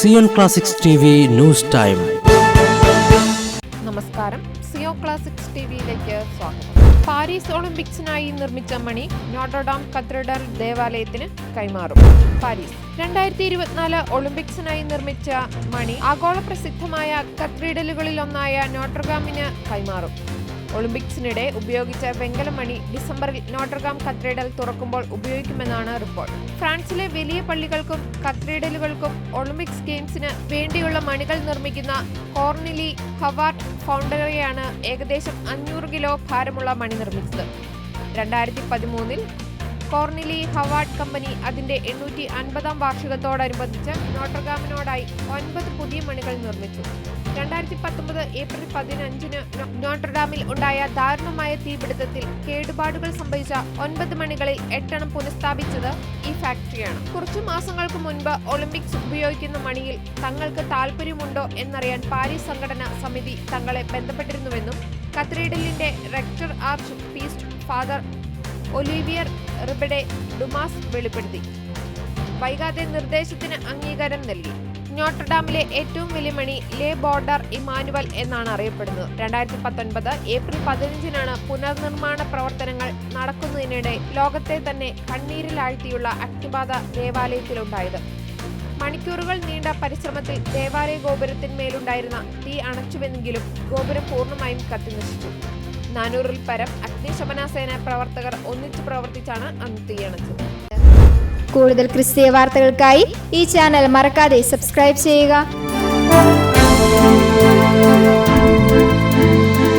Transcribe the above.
Zion classics news time. നമസ്കാരം. സിയോ classics ടിവിയിലേക്ക് സ്വാഗതം. പാരീസ് ഒളിമ്പിക്സിനായി നിർമ്മിച്ച മണി നോട്ടോഡാം കത്രഡർ ദേവാലയത്തിന് കൈമാറും. പാരീസ്. രണ്ടായിരത്തി ഇരുപത്തിനാല് ഒളിമ്പിക്സിനായി നിർമ്മിച്ച മണി ആഗോള പ്രസിദ്ധമായ കത്തീഡ്രലുകളിലൊന്നായ നോട്ടർഗാമിന് കൈമാറും. ഒളിമ്പിക്സിനിടെ ഉപയോഗിച്ച വെങ്കലമണി ഡിസംബറിൽ നോട്ടർഗാം കത്തീഡ്രൽ തുറക്കുമ്പോൾ ഉപയോഗിക്കുമെന്നാണ് റിപ്പോർട്ട്. ഫ്രാൻസിലെ വലിയ പള്ളികൾക്കും കത്തീഡ്രലുകൾക്കും ഒളിമ്പിക്സ് ഗെയിംസിന് വേണ്ടിയുള്ള മണികൾ നിർമ്മിക്കുന്ന കോർണിലി ഹവാർട്ട് ഫൗണ്ടറിയാണ് ഏകദേശം അഞ്ഞൂറ് കിലോ ഭാരമുള്ള മണി നിർമ്മിച്ചത്. രണ്ടായിരത്തി പതിമൂന്നിൽ കോർണിലി ഹവാർഡ് കമ്പനി അതിന്റെ എണ്ണൂറ്റി അൻപതാം വാർഷികത്തോടനുബന്ധിച്ച് നോട്ടർഗാമിനോടായി ഒൻപത് പുതിയ മണികൾ നിർമ്മിച്ചു. രണ്ടായിരത്തി പത്തൊമ്പത് ഏപ്രിൽ പതിനഞ്ചിന് നോട്ടർഡാമിൽ ഉണ്ടായ ദാരുണമായ തീപിടുത്തത്തിൽ കേടുപാടുകൾ സംഭവിച്ച ഒൻപത് മണികളിൽ എട്ടെണ്ണം പുനഃസ്ഥാപിച്ചത് ഈ ഫാക്ടറിയാണ്. കുറച്ചു മാസങ്ങൾക്ക് മുൻപ് ഒളിമ്പിക്സ് ഉപയോഗിക്കുന്ന മണിയിൽ തങ്ങൾക്ക് താല്പര്യമുണ്ടോ എന്നറിയാൻ പാരീസ് സംഘടന സമിതി തങ്ങളെ ബന്ധപ്പെട്ടിരുന്നുവെന്നും കത്രീഡലിന്റെ rector archpriest father Olivier Ribadeau Dumas വെളിപ്പെടുത്തി. വൈകാതെ നിർദ്ദേശത്തിന് അംഗീകാരം നൽകി. നോട്ടർഡാമിലെ ഏറ്റവും വലിയ മണി ലേ ബോർഡർ ഇമാനുവൽ എന്നാണ് അറിയപ്പെടുന്നത്. രണ്ടായിരത്തി പത്തൊൻപത് ഏപ്രിൽ പതിനഞ്ചിനാണ് പുനർനിർമ്മാണ പ്രവർത്തനങ്ങൾ നടക്കുന്നതിനിടെ ലോകത്തെ തന്നെ കണ്ണീരിലാഴ്ത്തിയുള്ള അഗ്നിബാധ ദേവാലയത്തിലുണ്ടായത്. മണിക്കൂറുകൾ നീണ്ട പരിശ്രമത്തിൽ ദേവാലയ ഗോപുരത്തിന്മേലുണ്ടായിരുന്ന തീ അണച്ചുവെങ്കിലും ഗോപുരം പൂർണമായും കത്തിനശിച്ചു. നാനൂറിൽ പരം അഗ്നിശമന സേന പ്രവർത്തകർ ഒന്നിച്ചു പ്രവർത്തിച്ചാണ് അന്ന് തീയണച്ചത്. കൂടുതൽ ക്രിസ്തീയ വാർത്തകൾക്കായി ഈ ചാനൽ മറക്കാതെ സബ്സ്ക്രൈബ് ചെയ്യുക.